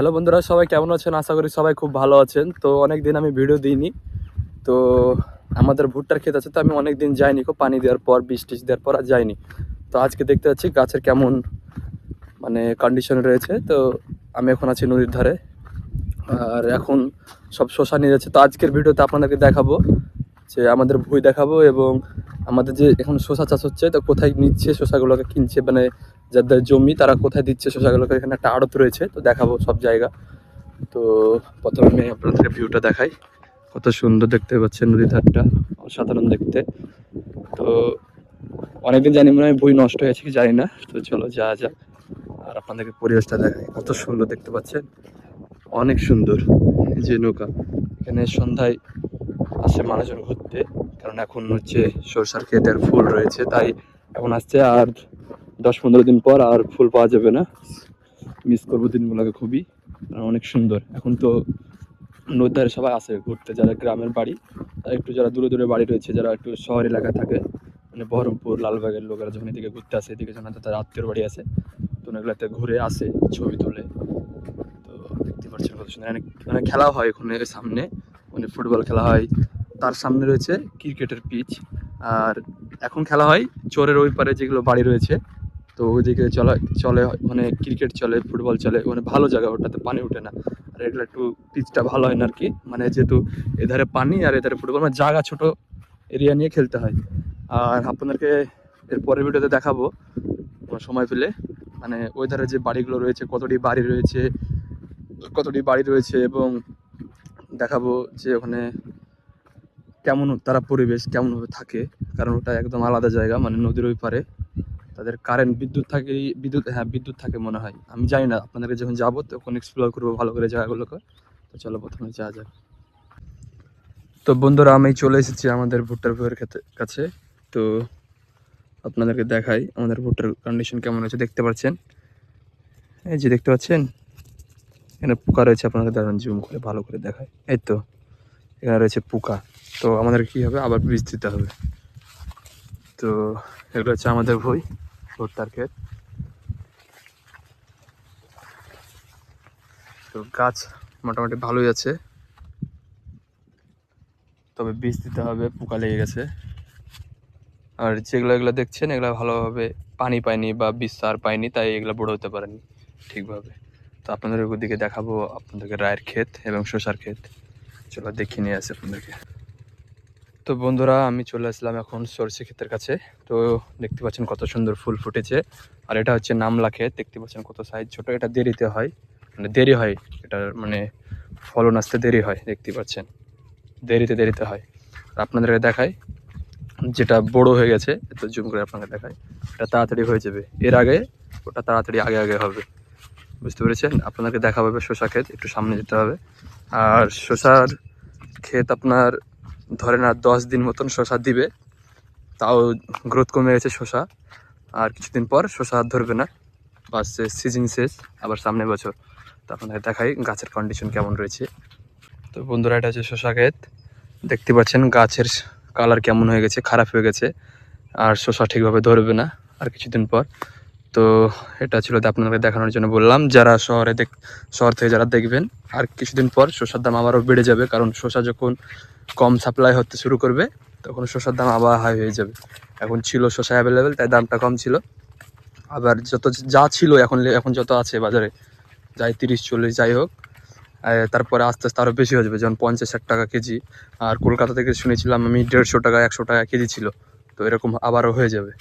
Hello বন্ধুরা, সবাই কেমন আছেন? আশা করি সবাই খুব ভালো আছেন। তো অনেক দিন আমি ভিডিও দিইনি। তো আমাদের ভুট্টার ক্ষেত আছে, তো আমি অনেক দিন যাইনি খুব। পানি দেওয়ার পর, বৃষ্টি দেওয়ার পর আর যাইনি। তো আজকে দেখতে পাচ্ছি গাছের কেমন মানে কন্ডিশন রয়েছে। তো আমি এখন আছি নদীর ধারে। আর এখন সব শশা নিয়ে যাচ্ছে। তো আজকের ভিডিওতে আপনাদেরকে দেখাবো যে আমাদের ভুঁই দেখাবো এবং আমাদের যে এখন শশা চাষ হচ্ছে, তো কোথায় নিচ্ছে শশাগুলোকে কিনছে মানে যাদের জমি তারা কোথায় দিচ্ছে শশাগুলোকে, এখানে একটা আড়ত রয়েছে, তো দেখাবো সব জায়গা। তো প্রথমে আমি আপনাদেরকে ভিউটা দেখাই। কত সুন্দর দেখতে পাচ্ছেন নদীর ধারটা, অসাধারণ দেখতে। তো অনেকদিন জানি মনে হয় বই নষ্ট হয়েছে কি জানি না, তো চলো যা যা আর আপনাদেরকে পরিবেশটা দেখাই। কত সুন্দর দেখতে পাচ্ছেন। অনেক সুন্দর যে নৌকা। এখানে সন্ধ্যায় আসে মানুষজন ঘুরতে, কারণ এখন হচ্ছে সরষার ক্ষেতের ফুল রয়েছে, তাই এখন আসছে আর দশ পনেরো দিন পর আর ফুল পাওয়া যাবে না। মিস করব দিনগুলোকে খুবই। অনেক সুন্দর। এখন তো নদীর সবাই আসে ঘুরতে, যারা গ্রামের বাড়ি একটু যারা দূরে দূরে বাড়ি রয়েছে, যারা একটু শহর এলাকায় থাকে মানে বহরমপুর, লালবাগের লোকেরা যখন এদিকে ঘুরতে আসে, এদিকে যখন তার আত্মীয় বাড়ি আছে তো এগুলাতে ঘুরে আসে, ছবি তোলে। তো দেখতে পাচ্ছেন কত সুন্দর। মানে খেলা হয় ওখানে সামনে। মানে ফুটবল খেলা হয়। তার সামনে রয়েছে ক্রিকেটের পিচ। আর এখন খেলা হয় চোরের ওই পারে যেগুলো বাড়ি রয়েছে। তো ওইদিকে চলে চলে মানে ক্রিকেট চলে, ফুটবল চলে মানে ভালো জায়গা, ওটাতে পানি ওঠে না। আর এগুলো একটু পিচটা ভালো হয় না আর কি। মানে যেহেতু এধারে পানি আর এধারে ফুটবল মানে জায়গা ছোট এরিয়া নিয়ে খেলতে হয়। আর আপনাদেরকে এর পরের ভিডিওতে দেখাবো সময় পেলে। মানে ওই ধারে যে বাড়িগুলো রয়েছে, কতটি বাড়ি রয়েছে, কতটি বাড়ি রয়েছে এবং দেখাবো যে ওখানে কেমন তারা পরিবেশ, কেমনভাবে থাকে। কারণ ওটা একদম আলাদা জায়গা মানে নদীর ওই পারে। তাদের কারেন্ট বিদ্যুৎ থাকে, বিদ্যুৎ হ্যাঁ বিদ্যুৎ থাকে মনে হয়। আমি জানি না, আপনাদেরকে যখন যাব তখন এক্সপ্লোর করব ভালো করে জায়গাগুলোকে। তো চলো প্রথমে যাওয়া যাক। তো বন্ধুরা, আমি চলে এসেছি আমাদের ভুট্টার ভুয়ের কাছে। তো আপনাদেরকে দেখাই আমাদের ভুট্টার কন্ডিশন কেমন হয়েছে, দেখতে পাচ্ছেন? এই যে দেখতে পাচ্ছেন? এখানে পোকা রয়েছে আপনাদের দাঁড়ান জুম করে, ভালো করে দেখায় এই তো, এখানে রয়েছে পোকা। তো আমাদের কি হবে? আবার বীজ দিতে হবে। তো এগুলো হচ্ছে আমাদের বই ভুট্টার ক্ষেত তো গাছ মোটামুটি ভালোই আছে। তবে বীজ দিতে হবে, পোকা লেগে গেছে। আর যেগুলো, এগুলো দেখছেন, এগুলো ভালোভাবে পানি পায়নি বা বীজ সার পায়নি, তাই এগুলো বড় হতে পারেনি ঠিকভাবে। তো আপনাদের ওদিকে দেখাবো আপনাদেরকে রায়ের ক্ষেত এবং শসার ক্ষেত। চলো দেখিয়ে নিয়ে আসে আপনাদেরকে। তো বন্ধুরা, আমি চলে আসলাম এখন সরষে ক্ষেতের কাছে। তো দেখতে পাচ্ছেন কত সুন্দর ফুল ফুটেছে। আর এটা হচ্ছে নামলা ক্ষেত, দেখতে পাচ্ছেন কত সাইজ ছোট। এটা দেরিতে হয় মানে দেরি হয়। এটার মানে ফলন আসতে দেরি হয়, দেখতে পাচ্ছেন। দেরিতে দেরিতে হয়। আর আপনাদেরকে দেখাই, যেটা বড় হয়ে গেছে তো জুম করে আপনাকে দেখাই, এটা তাড়াতাড়ি হয়ে যাবে। এর আগে, ওটা তাড়াতাড়ি আগে আগে হবে। বুঝতে পেরেছেন? আপনাদেরকে দেখা হবে শসা ক্ষেত, একটু সামনে যেতে হবে। আর শসার ক্ষেত আপনার ধরেন আর দশ দিন মতন শশা দিবে, তাও গ্রোথ কমে গেছে শশা, আর কিছুদিন পর শশা আর ধরবে না। বাস সিজন শেষ, আবার সামনে বছর। তো আপনাদের দেখাই গাছের কন্ডিশন কেমন রয়েছে। তো বন্ধুরা, এটা হচ্ছে শশা ক্ষেত। দেখতে পাচ্ছেন গাছের কালার কেমন হয়ে গেছে, খারাপ হয়ে গেছে, আর শশা ঠিকভাবে ধরবে না। আর কিছুদিন পর তো এটা ছিল আপনাদের দেখানোর জন্য বললাম, যারা শহরে দেখ, শহর থেকে যারা দেখবেন, আর কিছুদিন পর শসার দাম আবারও বেড়ে যাবে, কারণ শসা যখন কম সাপ্লাই হতে শুরু করবে, তখন শসার দাম আবার হাই হয়ে যাবে। এখন ছিল শসা অ্যাভেলেবেল তাই দামটা কম ছিল। আবার যত যা ছিল এখন এখন যত আছে বাজারে, যাই তিরিশ, চল্লিশ, যাই হোক তারপরে আস্তে আস্তে আরও বেশি হয়ে যাবে, যেমন পঞ্চাশ, ষাট টাকা কেজি। আর কলকাতা থেকে শুনেছিলাম আমি দেড়শো টাকা, একশো টাকা কেজি ছিল, তো এরকম আবারও হয়ে যাবে।